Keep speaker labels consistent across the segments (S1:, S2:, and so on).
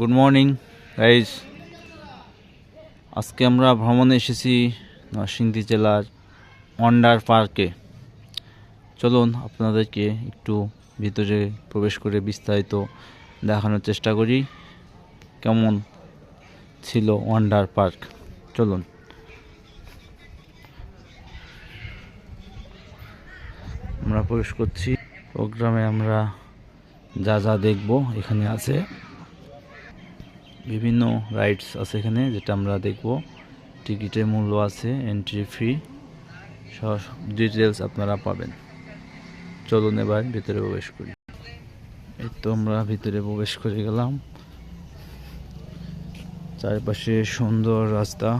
S1: Good morning guys আজকে আমরা ভ্রমণে এসেছি নরসিংদী জেলার ওয়ান্ডার পার্কে। চলুন আপনাদেরকে একটু ভিতরে প্রবেশ করে বিস্তারিত দেখানোর চেষ্টা করি, কেমন ছিল ওয়ান্ডার পার্ক। চলুন। আমরা প্রবেশ করছি। প্রোগ্রামে আমরা যা যা দেখব এখানে আছে। বিভিন্ন রাইডস আছে এখানে, যেটা আমরা দেখব। টিকিটের মূল্য আছে এন্ট্রি ফ্রি সব ডিটেলস আপনারা পাবেন। চলুন এবার ভিতরে প্রবেশ করি। এই তো আমরা ভিতরে প্রবেশ করে গেলাম। চারপাশে সুন্দর রাস্তা।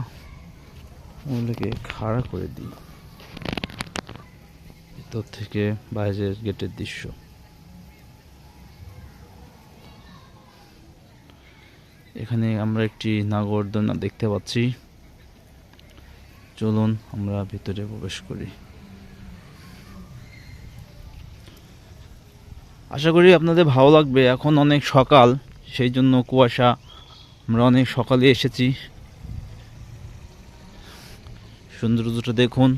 S1: ওগুলোকে খাড়া করে দিই। ভিতর থেকে বাইরের গেটের দৃশ্য। এখানে আমরা একটি নাগরদোলনা দেখতে পাচ্ছি। চলুন আমরা ভিতরে প্রবেশ করি। আশা করি আপনাদের ভালো লাগবে। এখন অনেক সকাল সেই জন্য কুয়াশা। আমরা অনেক সকালে এসেছি। সৌন্দর্যটা দেখুন।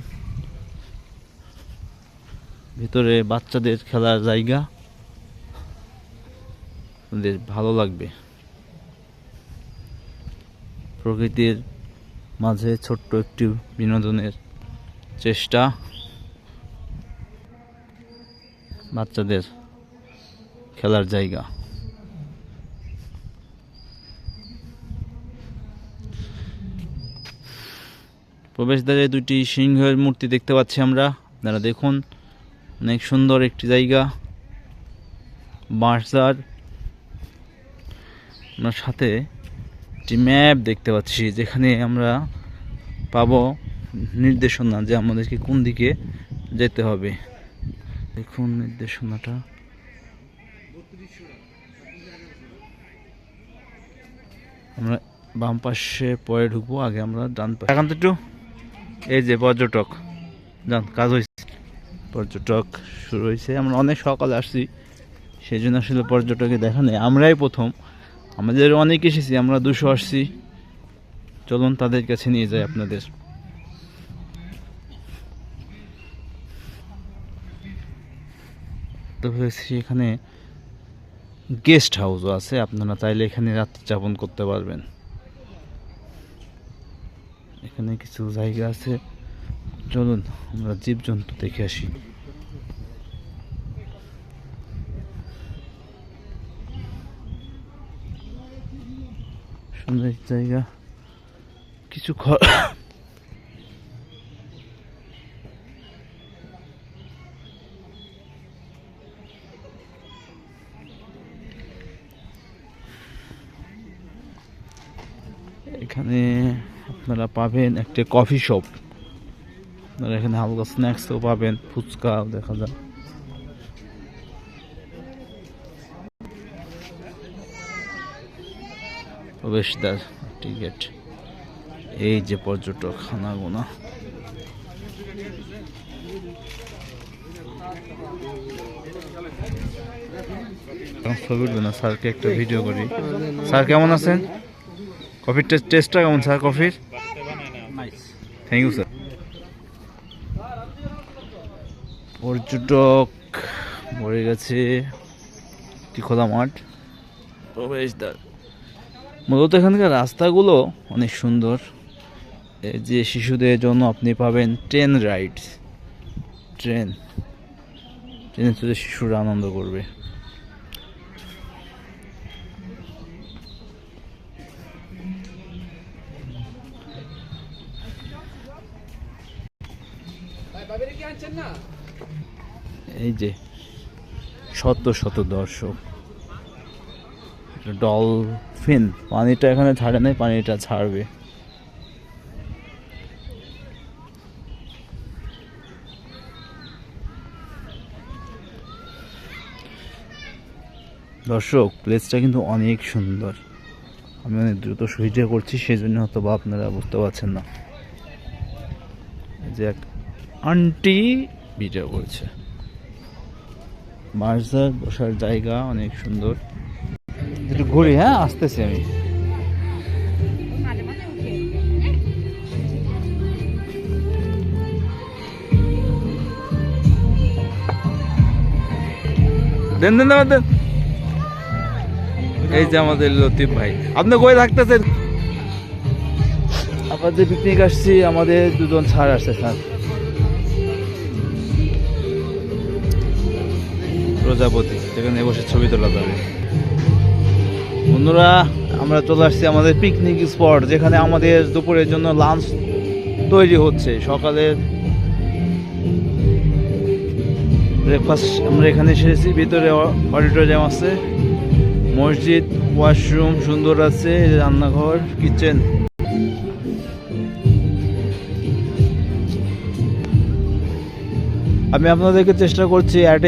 S1: ভিতরে বাচ্চাদের খেলার জায়গা। আপনাদের ভালো লাগবে। প্রকৃতির মাঝে ছোট্ট একটি বিনোদনের চেষ্টা। বাচ্চাদের খেলার জায়গা। প্রবেশদ্বারে দুটি সিংহের মূর্তি দেখতে পাচ্ছি আমরা। আপনারা দেখুন, অনেক সুন্দর একটি জায়গা। বাঁশদার আমরা সাথে একটি ম্যাপ দেখতে পাচ্ছি, যেখানে আমরা পাবো নির্দেশনা যে আমাদেরকে কোন দিকে যেতে হবে। দেখুন নির্দেশনাটা। আমরা বাম পাশে পরে ঢুকবো, আগে আমরা ডান পাশে তো একটু। এই যে পর্যটক। যান, কাজ হয়েছে পর্যটক শুরু হয়েছে আমরা অনেক সকালে আসছি, সেই জন্য আসলে পর্যটকে দেখা নেই। আমরাই প্রথম। আমাদের অনেক এসেছি, আমরা দুশো আসছি। চলুন তাদের কাছে নিয়ে যাই আপনাদের। এখানে গেস্ট হাউসও আছে, আপনারা চাইলে এখানে রাত্রি যাপন করতে পারবেন। এখানে কিছু জায়গা আছে। চলুন, আমরা জীবজন্তু দেখে আসি। সুন্দর জায়গা। কিছু ঘর এখানে আপনারা পাবেন একটা কফি শপ। আপনারা এখানে হালকা স্ন্যাক্সও পাবেন, ফুচকাও দেখা যায় প্রবেশদ্বার টিকিট। এই যে পর্যটক খানাগুনা। ছবি উঠবে না স্যারকে একটা ভিডিও করি। স্যার কেমন আছেন? কফির টেস্টটা কেমন স্যার কফির? থ্যাংক ইউ স্যার পর্যটক ভরে গেছে একটি খোলা মাঠ প্রবেশদ্বার। মূলত এখানকার রাস্তাগুলো অনেক সুন্দর। যে শিশুদের জন্য আপনি পাবেন ট্রেন রাইড ট্রেন ট্রেনে চলে শিশুরা আনন্দ করবে। এই যে শত শত দর্শক। ডলফিন পানিটা এখানে ছাড়ে নাই, পানিটা ছাড়বে। দর্শক প্লেসটা কিন্তু অনেক সুন্দর। আমি অনেক দ্রুত ভিডিও করছি সেই জন্য হয়তো বা আপনারা বুঝতে পারছেন না। যে এক আন্টি ভিডিও করছে। মাঝদার বসার জায়গা অনেক সুন্দর। একটু ঘুরি হ্যাঁ আসতেছি আমি। দেন দেন দেন এই যে আমাদের লতিফ ভাই। আপনি কই থাকতেছেন? আবার যে পিকনিক আসছি আমাদের দুজন ছাড় আসছে স্যার। প্রজাপতি যেখানে বসে ছবি তোলা যাবে। বন্ধুরা, আমরা চলে আসছি আমাদের পিকনিক স্পট যেখানে আমাদের দুপুরের জন্য লাঞ্চ তৈরি হচ্ছে। সকালের ব্রেকফাস্ট আমরা এখানে এসেছি, ভিতরে অডিটোরিয়াম আছে, মসজিদ ওয়াশরুম সুন্দর আছে রান্নাঘর কিচেন আমি আপনাদেরকে চেষ্টা করছি অ্যাট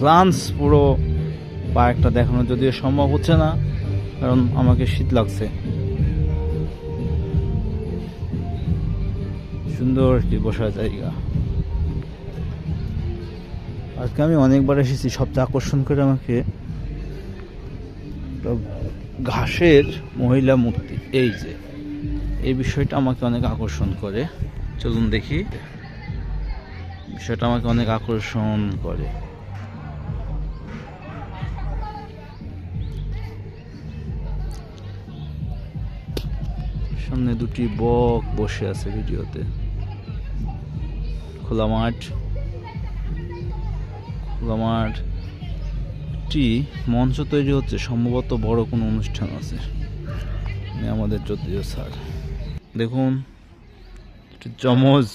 S1: গ্লান্স পুরো পার্কটা দেখানো যদিও সম্ভব হচ্ছে না, কারণ আমাকে শীত লাগছে। সুন্দর একটি বসার জায়গা। আজকে আমি অনেকবার এসেছি, সবচেয়ে আকর্ষণ করে আমাকে ঘাসের মহিলা মূর্তি। এই যে, এই বিষয়টা আমাকে অনেক আকর্ষণ করে। চলুন দেখি। বিষয়টা আমাকে অনেক আকর্ষণ করে। সামনে দুটি বক বসে আছে ভিডিওতে। খোলা মাঠ। খোলা মাঠ। একটি মঞ্চ তৈরি হচ্ছে, সম্ভবত বড় কোনো অনুষ্ঠান আছে। আমাদের যদিও স্যার। দেখুন চমজ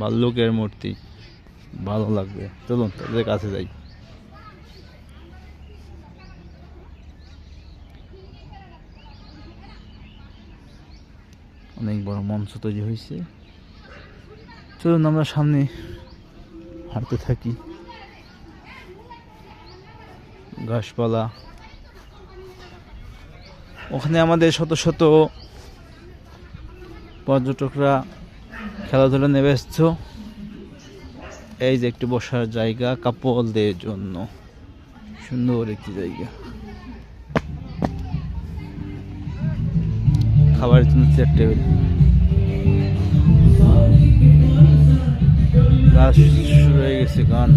S1: ভাল্লুকের মূর্তি। ভালো লাগবে। চলুন তাদের কাছে যাই। অনেক বড় মঞ্চ তৈরি হয়েছে। চলুন আমরা সামনে হাঁটতে থাকি। গাছপালা। ওখানে আমাদের শত শত পর্যটকরা খেলাধুলা ব্যস্ত। এই যে একটি বসার জায়গা কাপলদের জন্য। সুন্দর একটি জায়গা। খাবারের জন্য চেয়ার টেবিল শুরু হয়ে গেছে গান।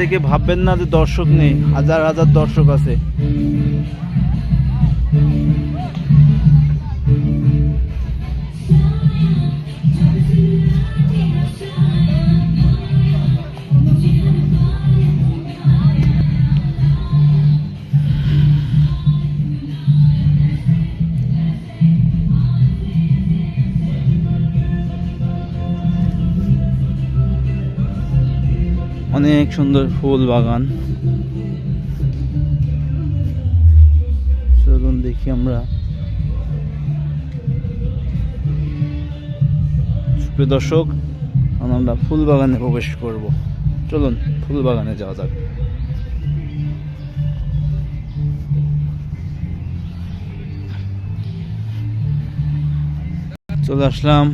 S1: থেকে ভাববেন না যে দর্শক নেই হাজার হাজার দর্শক আছে। অনেক সুন্দর ফুল বাগান। চলুন দেখি আমরা। দর্শক আমরা ফুল বাগানে প্রবেশ করব। চলুন, ফুল বাগানে যাওয়া যাক। চলে আসলাম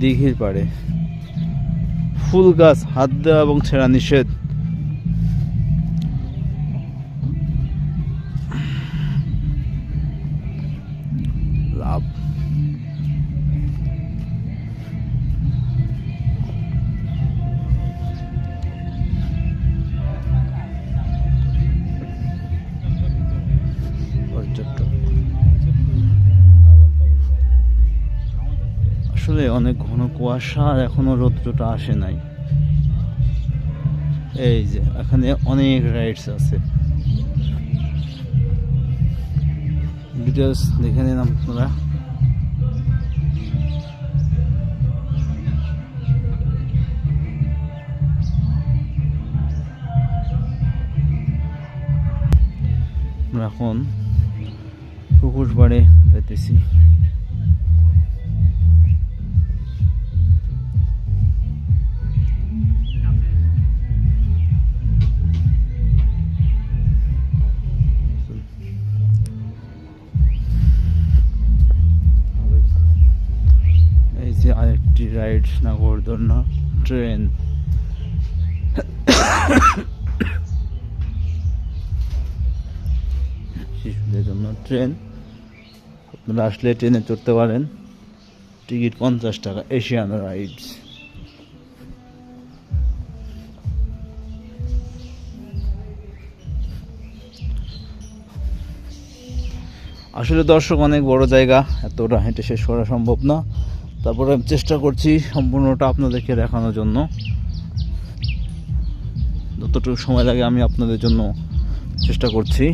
S1: দিঘির পাড়ে। ফুল গাছ হাত দেওয়া এবং ছেঁড়া নিষেধ। আসলে অনেক ঘন কুয়াশা আর এখনও রৌদ্রটা আসে নাই। এই যে, এখানে অনেক রাইডস আছে। ডিটেলস দেখে নিন আপনারা। আমরা এখন পুকুর পাড়ে যাইতেছি। রাইডস নাগরদোলনা ট্রেন শিশুদের জন্য ট্রেন আপনারা আসলে ট্রেনে চড়তে পারেন। টিকিট পঞ্চাশ টাকা এশিয়ান রাইডস আসলে দর্শক অনেক বড় জায়গা, এতটা হেঁটে শেষ করা সম্ভব না। তারপরে আমি চেষ্টা করছি সম্পূর্ণটা আপনাদেরকে দেখানোর জন্য। যতটুকু সময় লাগে আমি আপনাদের জন্য চেষ্টা করছি।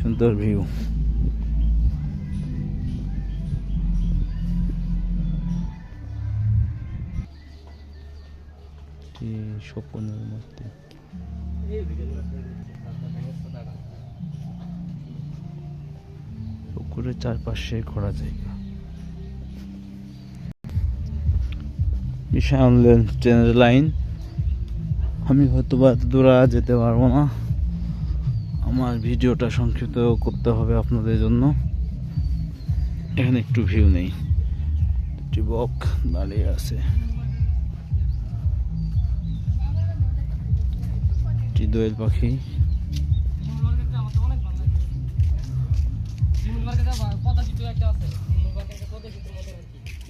S1: সুন্দর ভিউ। স্বপ্নের মধ্যে। পুকুরের চারপাশে ঘোরা জায়গা। ট্রেনের লাইন। আমি হয়তো বা দূর যেতে পারব না। আমার ভিডিওটা সংক্ষিপ্ত করতে হবে আপনাদের জন্য। এখানে একটু ভিউ নেই। একটি বক দাঁড়িয়ে আছে। একটি দোয়েল পাখি।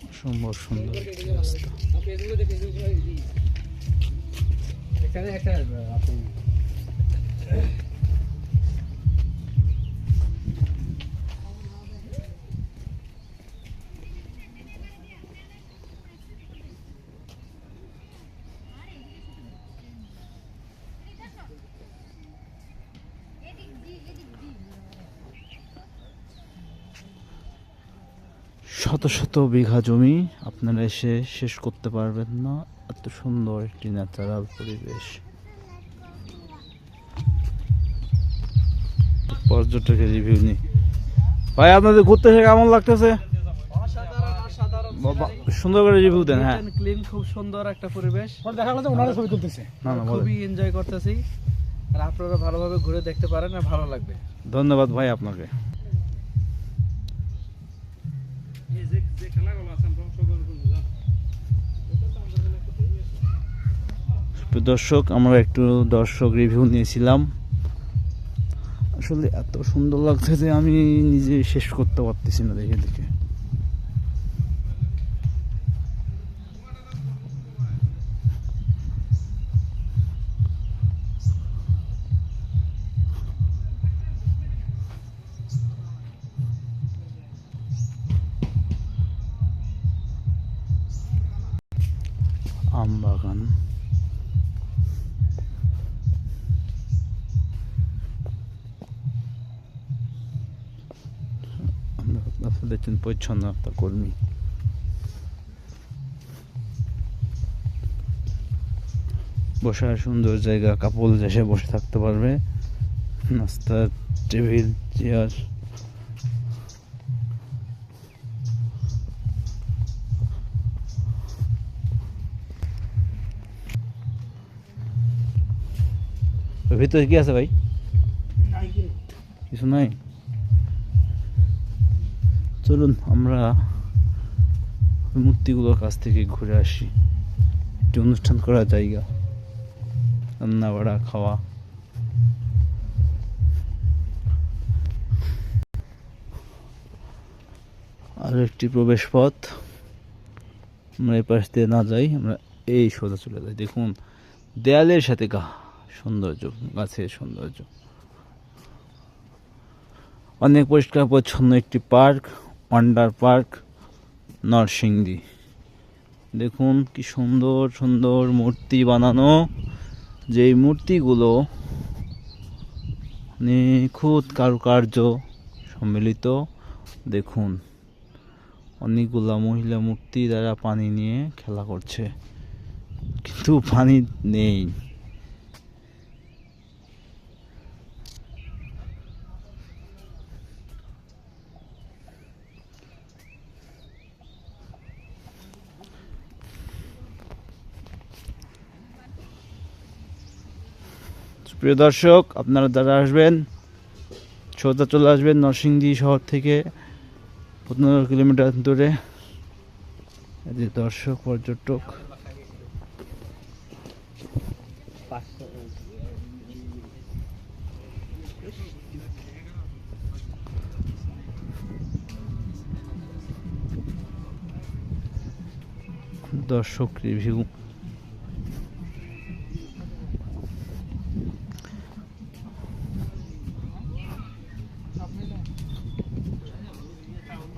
S1: অসম্ভব সুন্দর। একটি রাস্তা
S2: এখানে একটা
S1: শত শত বিঘা জমি আপনারা এসে শেষ করতে পারবেন না। এত সুন্দর একটি ন্যাচারাল পরিবেশ। পর্যটকের রিভিউ নি ভাই আপনাদের ঘুরতে এসে কেমন লাগতেছে? সুন্দর করে রিভিউ দেন হ্যাঁ।
S2: ক্লিন খুব সুন্দর একটা পরিবেশ।
S3: দেখা গেল যে ওনারা ছবি তুলতেছে।
S1: না না
S2: খুবই এনজয় করতেছি। আর আপনারা ভালোভাবে ঘুরে দেখতে পারেন আর ভালো লাগবে।
S1: ধন্যবাদ ভাই আপনাকে। প্রিয় দর্শক, আমরা একটু দর্শক রিভিউ নিয়েছিলাম। আসলে এত সুন্দর লাগছে যে আমি নিজে শেষ করতে পারতেছি না দেখে দেখে। দেখছেন পরিচ্ছন্নতা কর্মী বসার সুন্দর জায়গা কাপল এসে বসে থাকতে পারবে নাস্তার টেবিল চেয়ার ভিতরে কি আছে ভাই কিছু নাই চলুন, আমরা মূর্তিগুলোর কাছ থেকে ঘুরে আসি। একটি অনুষ্ঠান করার জায়গা রান্না বাড়া খাওয়া। আরও একটি প্রবেশ পথ। আমরা এই পাশ দিয়ে না যাই, আমরা এই সোজা চলে যাই। দেখুন, দেয়ালের সাথে গা, সৌন্দর্য, গাছের সৌন্দর্য। অনেক পরিষ্কার পরিচ্ছন্ন একটি পার্ক ওয়ান্ডার পার্ক নরসিংদী দেখুন কি সুন্দর সুন্দর মূর্তি বানানো। যেই মূর্তিগুলো নিখুঁত কারুকার্য সম্মিলিত, দেখুন। অনেকগুলা মহিলা মূর্তি দ্বারা পানি নিয়ে খেলা করছে। কিন্তু পানি নেই। প্রিয় দর্শক, আপনারা যারা আসবেন, সোজা চলে আসবেন নরসিংদী শহর থেকে পনেরো কিলোমিটার দূরে। দর্শক, পর্যটক। দর্শক রিভিউ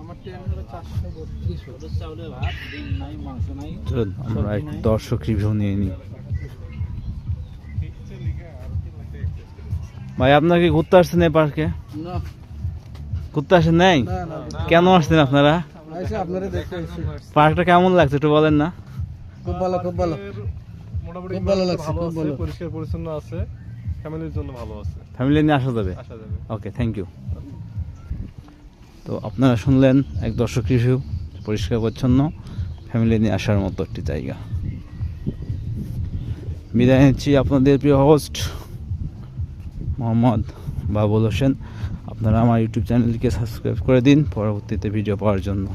S2: আমার ট্রেন হলো চারশো বত্রিশ
S1: চলুন আমরা এক দর্শক রিভিউ নিয়ে নিই। ভাই আপনার কি ঘুরতে আসছেন এই পার্কে? ঘুরতে আসেন নাই? কেন আসছেন আপনারা? পার্কটা কেমন লাগছে একটু বলেন না।
S2: খুব ভালো খুব ভালো। খুব ভালো
S3: ভালো
S2: লাগছে, খুব ভালো।
S3: পরিষ্কার পরিচ্ছন্ন আছে ফ্যামিলির জন্য ভালো আছে।
S1: ফ্যামিলি নিয়ে আসা যাবে?
S3: আসা যাবে।
S1: ওকে থ্যাংক ইউ তো আপনারা শুনলেন এক দর্শক রিভিউ পরিষ্কার পরিচ্ছন্ন ফ্যামিলি নিয়ে আসার মতো একটি জায়গা। বিদায় নিচ্ছি আপনাদের প্রিয় হোস্ট মোহাম্মদ বাবুল হোসেন। আপনারা আমার ইউটিউব চ্যানেলকে সাবস্ক্রাইব করে দিন, পরবর্তীতে ভিডিও পাওয়ার জন্য।